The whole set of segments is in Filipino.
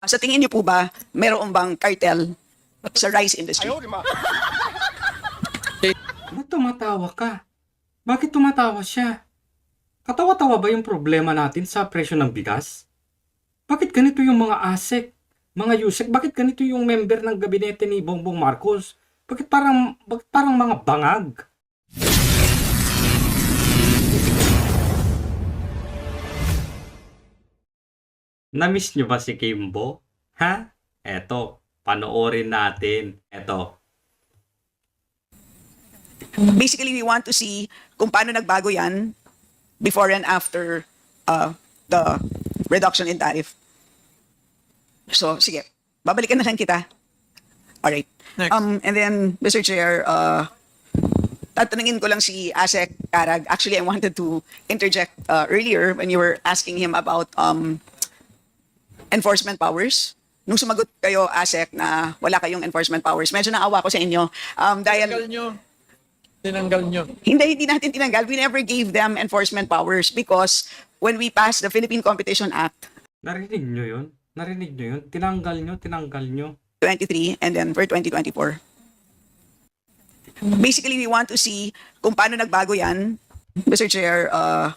Sa tingin niyo po ba, meron bang cartel sa rice industry? Ba't tumatawa ka? Bakit tumatawa siya? Katawa-tawa ba yung problema natin sa presyo ng bigas? Bakit ganito yung mga ASEC, mga USEC? Bakit ganito yung member ng gabinete ni Bongbong Marcos? Bakit parang, bakit parang mga bangag? Namiss nyo ba si Kimbo? Ha? Eto, panoorin natin. Eto, Basically, we want to see kung paano nagbago yan before and after uh, the reduction in tariff. So, sige. Babalikan na lang kita. Alright. Next. Um, and then, Mr. Chair, uh, tatanungin ko lang si Asek Karag. Actually, I wanted to interject uh, earlier when you were asking him about um, enforcement powers. Nung sumagot kayo, Asek, na wala kayong enforcement powers, medyo naawa ko sa inyo. Um, dahil Tinanggal nyo. Tinanggal nyo. hindi, hindi natin tinanggal. We never gave them enforcement powers because when we passed the Philippine Competition Act Narinig nyo yun? Narinig nyo yun? Tinanggal nyo, tinanggal nyo. 23 and then for 2024. Basically, we want to see kung paano nagbago yan. Mr. Chair, uh,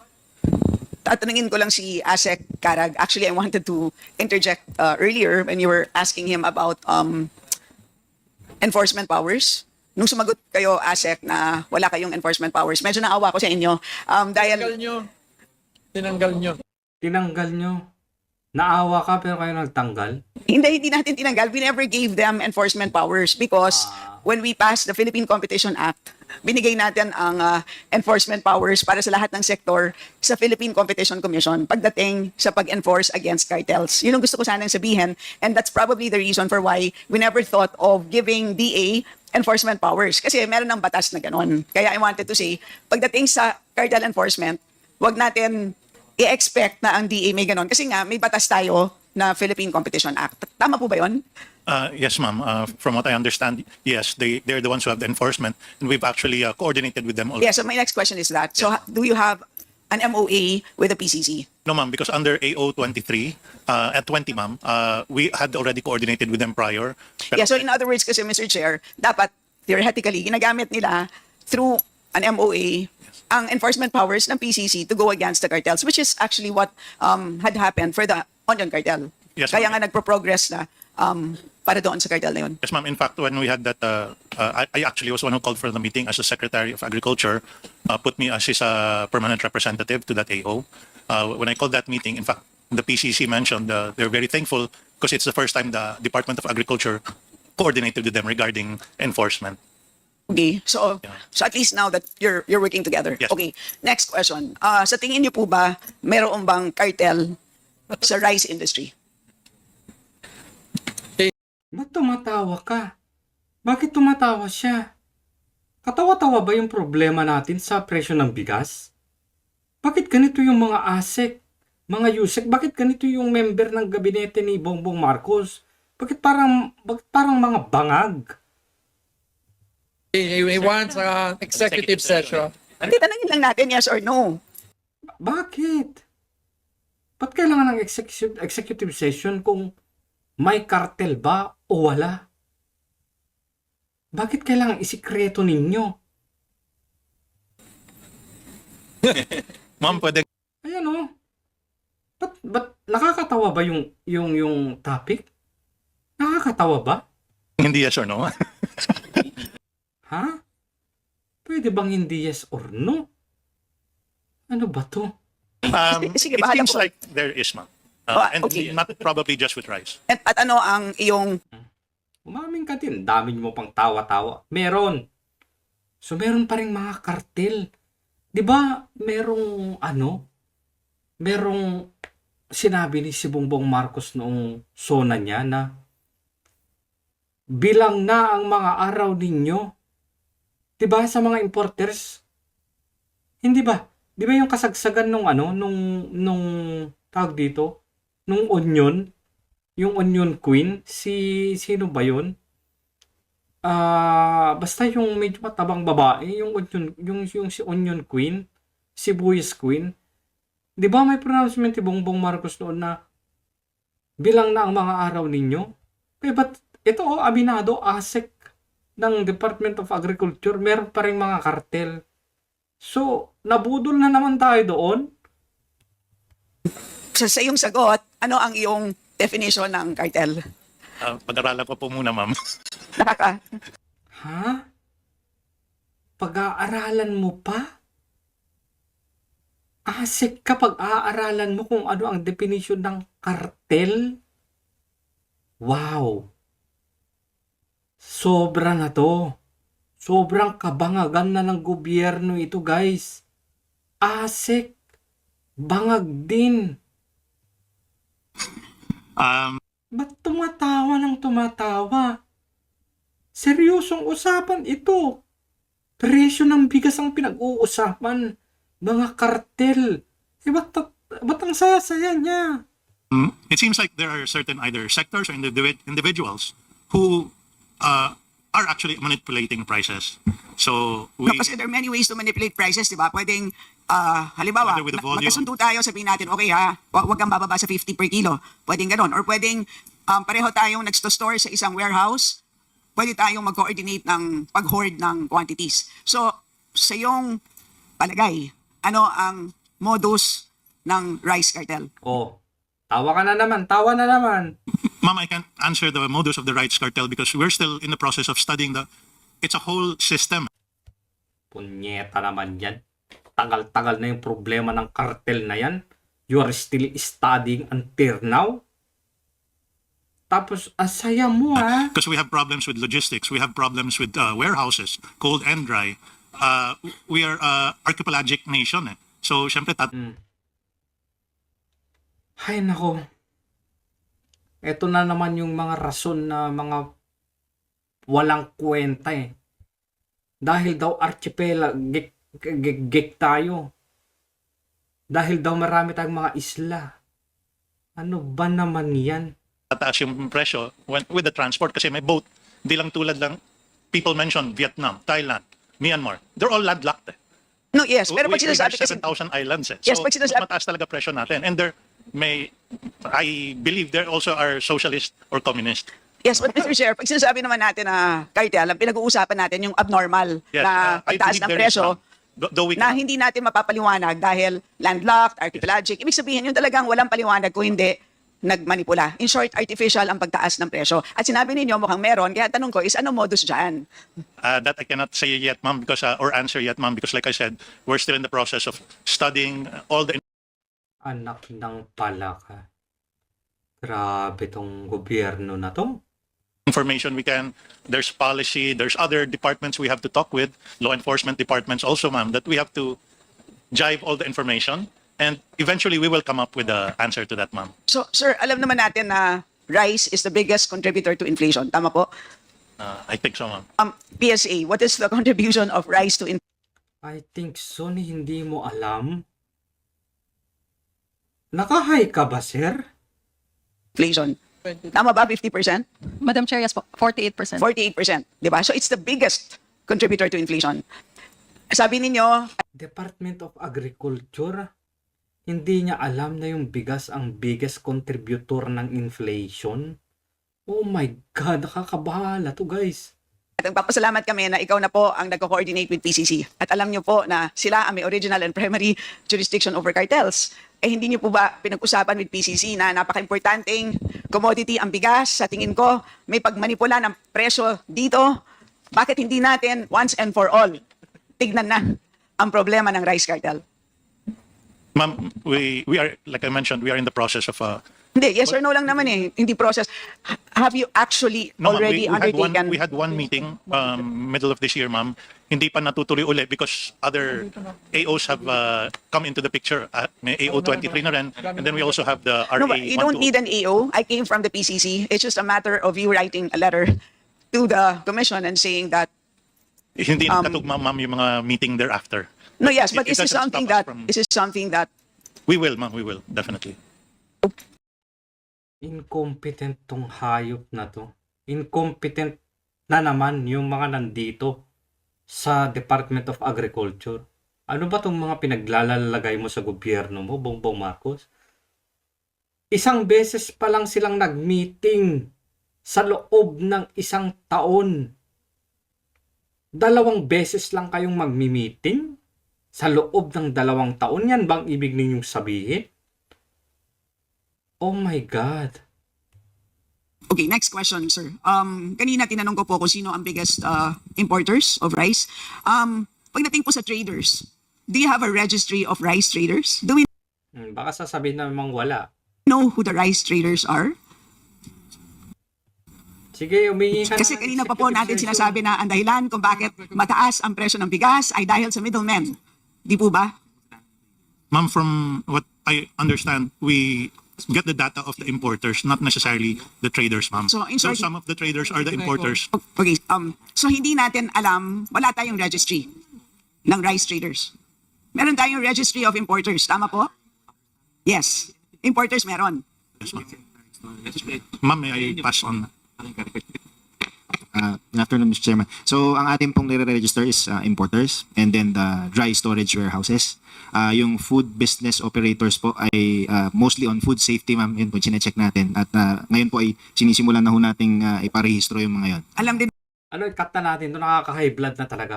tatanungin ko lang si Asek Karag. Actually, I wanted to interject uh, earlier when you were asking him about um, enforcement powers. Nung sumagot kayo, Asek, na wala kayong enforcement powers, medyo naawa ko sa inyo. Um, dahil Tinanggal nyo. Tinanggal nyo. Tinanggal nyo. Naawa ka pero kayo nagtanggal. Hindi, hindi natin tinanggal. We never gave them enforcement powers because Ah. When we passed the Philippine Competition Act, binigay natin ang ah, enforcement powers para sa lahat ng sektor sa Philippine Competition Commission pagdating sa pag-enforce against cartels. Yun ang gusto ko sanang sabihin and that's probably the reason for why we never thought of giving DA enforcement powers kasi meron ng batas na ganun. Kaya I wanted to say, pagdating sa cartel enforcement, wag natin i-expect na ang DA may ganon. Kasi nga, may batas tayo na Philippine Competition Act. Tama po ba yun? Uh, yes, ma'am. Uh, from what I understand, yes, they, they're the ones who have the enforcement, and we've actually uh, coordinated with them already. Yeah, so my next question is that. So ha- do you have an MOA with the PCC? No, ma'am, because under AO 23, uh, at 20, ma'am, uh, we had already coordinated with them prior. Yeah, so in other words kasi Mr. Chair, dapat theoretically ginagamit nila through an MOA ang enforcement powers ng PCC to go against the cartels, which is actually what um, had happened for the onion cartel. Yes, Kaya ma'am. nga nagpo-progress na um, para doon sa cartel na yun. Yes, ma'am. In fact, when we had that, uh, uh, I, I actually was one who called for the meeting as the Secretary of Agriculture, uh, put me as his uh, permanent representative to that AO. Uh, when I called that meeting, in fact, the PCC mentioned uh, they're very thankful because it's the first time the Department of Agriculture coordinated with them regarding enforcement. Okay, so Yeah. so at least now that you're you're working together. Yes. Okay, next question. Ah, sa tingin niyo po ba meron bang cartel sa rice industry? Ba't tumatawa ka? Bakit tumatawa siya? Katawa-tawa ba yung problema natin sa presyo ng bigas? Bakit ganito yung mga ASEC, mga USEC? Bakit ganito yung member ng gabinete ni Bongbong Marcos? Bakit parang, bakit parang mga bangag? He, he wants uh, executive session. Hindi tanungin lang natin yes or no. Bakit? Ba't kailangan ng executive, executive session kung may kartel ba o wala? Bakit kailangan isikreto ninyo? Ma'am, pwede Ayan o. Ba't, ba't nakakatawa ba yung, yung, yung topic? Nakakatawa ba? hindi yes or no? Ha? Pwede bang hindi yes or no? Ano ba to? Um, Sige, it seems po. like there is, ma'am. Oh, Uh, and okay. not probably just with rice. At, at ano ang iyong Umaming ka din. Dami mo pang tawa-tawa. Meron. So, meron pa rin mga kartel. Di ba, merong ano? Merong sinabi ni si Bongbong Marcos noong sona niya na bilang na ang mga araw ninyo. Di ba sa mga importers? Hindi ba? Di ba yung kasagsagan nung ano, nung, nung tawag dito, nung onion, yung onion queen, si, sino ba yun? Ah, basta yung medyo matabang babae, yung onion, yung, yung si onion queen, si Buyas queen. Di ba may pronouncement ni Bongbong Marcos noon na Bilang na ang mga araw ninyo. Eh, ba't ito, oh, aminado, ASEC ng Department of Agriculture, meron pa rin mga kartel. So, nabudol na naman tayo doon. Sa, sa iyong sagot, ano ang iyong definition ng cartel? Uh, pag-aralan ko po muna, ma'am. Nakaka... Ha? Pag-aaralan mo pa? Asik ka pag-aaralan mo kung ano ang definition ng kartel? Wow! Sobra na to. Sobrang kabangagan na ng gobyerno ito, guys. Asik. Bangag din. Um, Ba't tumatawa ng tumatawa? Seryosong usapan ito. Presyo ng bigas ang pinag-uusapan. Mga kartel. Eh, ba't, ba't ang saya-saya niya? Mm, it seems like there are certain either sectors or individ- individuals who uh, are actually manipulating prices. So we No, kasi there are many ways to manipulate prices, di ba? Pwedeng, ah, halimbawa, Whether with the na- volume. magkasundo tayo, sabihin natin, okay ha, wa- wag kang bababa sa 50 per kilo. Pwedeng ganon. Or pwedeng, um, pareho tayong nagsto-store sa isang warehouse, pwede tayong mag-coordinate ng pag-hoard ng quantities. So, sa iyong palagay, ano ang modus ng rice cartel? Oh, tawa ka na naman, tawa na naman. Ma'am, I can't answer the modus of the rights cartel because we're still in the process of studying the. It's a whole system. Punyeta naman yan. Tagal-tagal na yung problema ng kartel na yan. You are still studying until now? Tapos, asaya mo ah. Because we have problems with logistics, we have problems with uh, warehouses, cold and dry. Uh, we are a archipelagic nation. Eh. So, syempre, tat- Ay nako. Ito na naman yung mga rason na mga walang kwenta eh. Dahil daw archipelagic gig, gig tayo. Dahil daw marami tayong mga isla. Ano ba naman yan? tataas yung presyo when, with the transport kasi may boat. Hindi lang tulad lang, people mention Vietnam, Thailand, Myanmar. They're all landlocked. Eh. No, yes. Pero We- pag we sinasabi kasi, 7,000 islands. Eh. Yes, so, pag sinasabi- mas mataas talaga presyo natin. And there may, I believe there also are socialist or communist. yes, but Mr. Chair, pag sinasabi naman natin na cartel, ang pinag-uusapan natin yung abnormal Yes, na uh, pagtaas ng presyo, na hindi natin mapapaliwanag dahil landlocked, archipelagic. Ibig sabihin, yung talagang walang paliwanag kung hindi nagmanipula. In short, artificial ang pagtaas ng presyo. At sinabi ninyo mukhang meron, kaya tanong ko is ano modus dyan? Uh, that I cannot say yet, ma'am, because uh, or answer yet, ma'am, because like I said, we're still in the process of studying all the Anak ng palaka. Grabe tong gobyerno na to. information we can. There's policy. There's other departments we have to talk with, law enforcement departments also, ma'am, that we have to jive all the information, and eventually we will come up with the answer to that, ma'am. So, sir, alam naman natin na rice is the biggest contributor to inflation. Tama po? Uh, I think so, ma'am. Um, PSA, what is the contribution of rice to I think so ni hindi mo alam. Nakahay ka ba, sir? inflation? Tama ba? 50%? Madam Chair, yes po, 48%. 48%. Di ba? So, it's the biggest contributor to inflation. Sabi ninyo, Department of Agriculture, hindi niya alam na yung bigas ang biggest contributor ng inflation? Oh my God, nakakabahala to guys. At nagpapasalamat kami na ikaw na po ang nagko-coordinate with PCC. At alam niyo po na sila ang may original and primary jurisdiction over cartels. Eh hindi niyo po ba pinag-usapan with PCC na napaka-importanting commodity ang bigas? Sa tingin ko, may pagmanipula ng presyo dito. Bakit hindi natin once and for all tignan na ang problema ng rice cartel? Ma'am, we, we are, like I mentioned, we are in the process of uh, Hindi, yes or no lang naman eh. Hindi process. Have you actually No, ma'am, already we, we had one undertaken? we had one meeting um, middle of this year, ma'am. Hindi pa natutuloy uli because other AOs have uh, come into the picture. Uh, may AO 23 na rin. And then we also have the RA No, but you don't 128. need an AO. I came from the PCC. It's just a matter of you writing a letter to the commission and saying that, Hindi um, nagkatugma, ma'am, yung mga meeting thereafter. no, yes, It- but it this is doesn't something us that, from- this is something that, We will, ma'am, we will, definitely. Incompetent tong hayop na to. Incompetent na naman yung mga nandito sa Department of Agriculture. Ano ba tong mga pinaglalalagay mo sa gobyerno mo, Bongbong Marcos? Isang beses pa lang silang nag-meeting sa loob ng isang taon. Dalawang beses lang kayong magmi-meeting sa loob ng dalawang taon. Yan bang ibig ninyong sabihin? Oh my God. Okay, next question, sir. Um, kanina tinanong ko po kung sino ang biggest uh, importers of rice. Um, pagdating po sa traders, do you have a registry of rice traders? Do we Hmm, Baka sasabihin namang wala. know who the rice traders are? Sige, umingi ka Kasi ng kanina pa po executive natin session. sinasabi na ang dahilan kung bakit mataas ang presyo ng bigas ay dahil sa middlemen. Di po ba? Ma'am, from what I understand, we get the data of the importers, not necessarily the traders, ma'am. So, in short- some of the traders are the importers. Okay, um, so hindi natin alam, wala tayong registry ng rice traders. Meron tayong registry of importers, tama po? Yes, importers meron. Yes, ma'am. Ma'am, may I pass on? Uh, good afternoon, Mr. Chairman. So, ang ating pong nire-register is uh, importers and then the dry storage warehouses. Uh, yung food business operators po ay uh, mostly on food safety, ma'am. Yun po, chinecheck natin. At uh, ngayon po ay sinisimulan na ho nating uh, iparehistro yung mga yon. Alam din ano, cut na natin. Ito nakaka-high blood na talaga.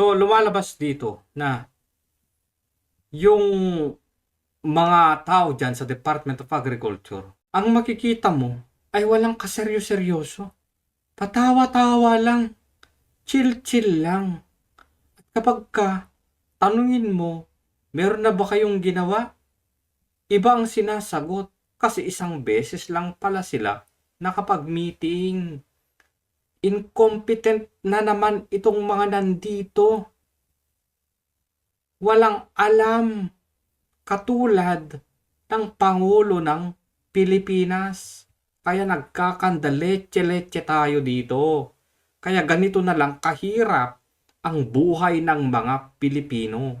So, lumalabas dito na yung mga tao dyan sa Department of Agriculture, ang makikita mo ay walang kaseryo-seryoso. Patawa-tawa lang. Chill-chill lang. At kapag ka, tanungin mo, meron na ba kayong ginawa? Iba ang sinasagot kasi isang beses lang pala sila nakapag-meeting incompetent na naman itong mga nandito. Walang alam katulad ng Pangulo ng Pilipinas. Kaya nagkakandaletse-letse tayo dito. Kaya ganito na lang kahirap ang buhay ng mga Pilipino.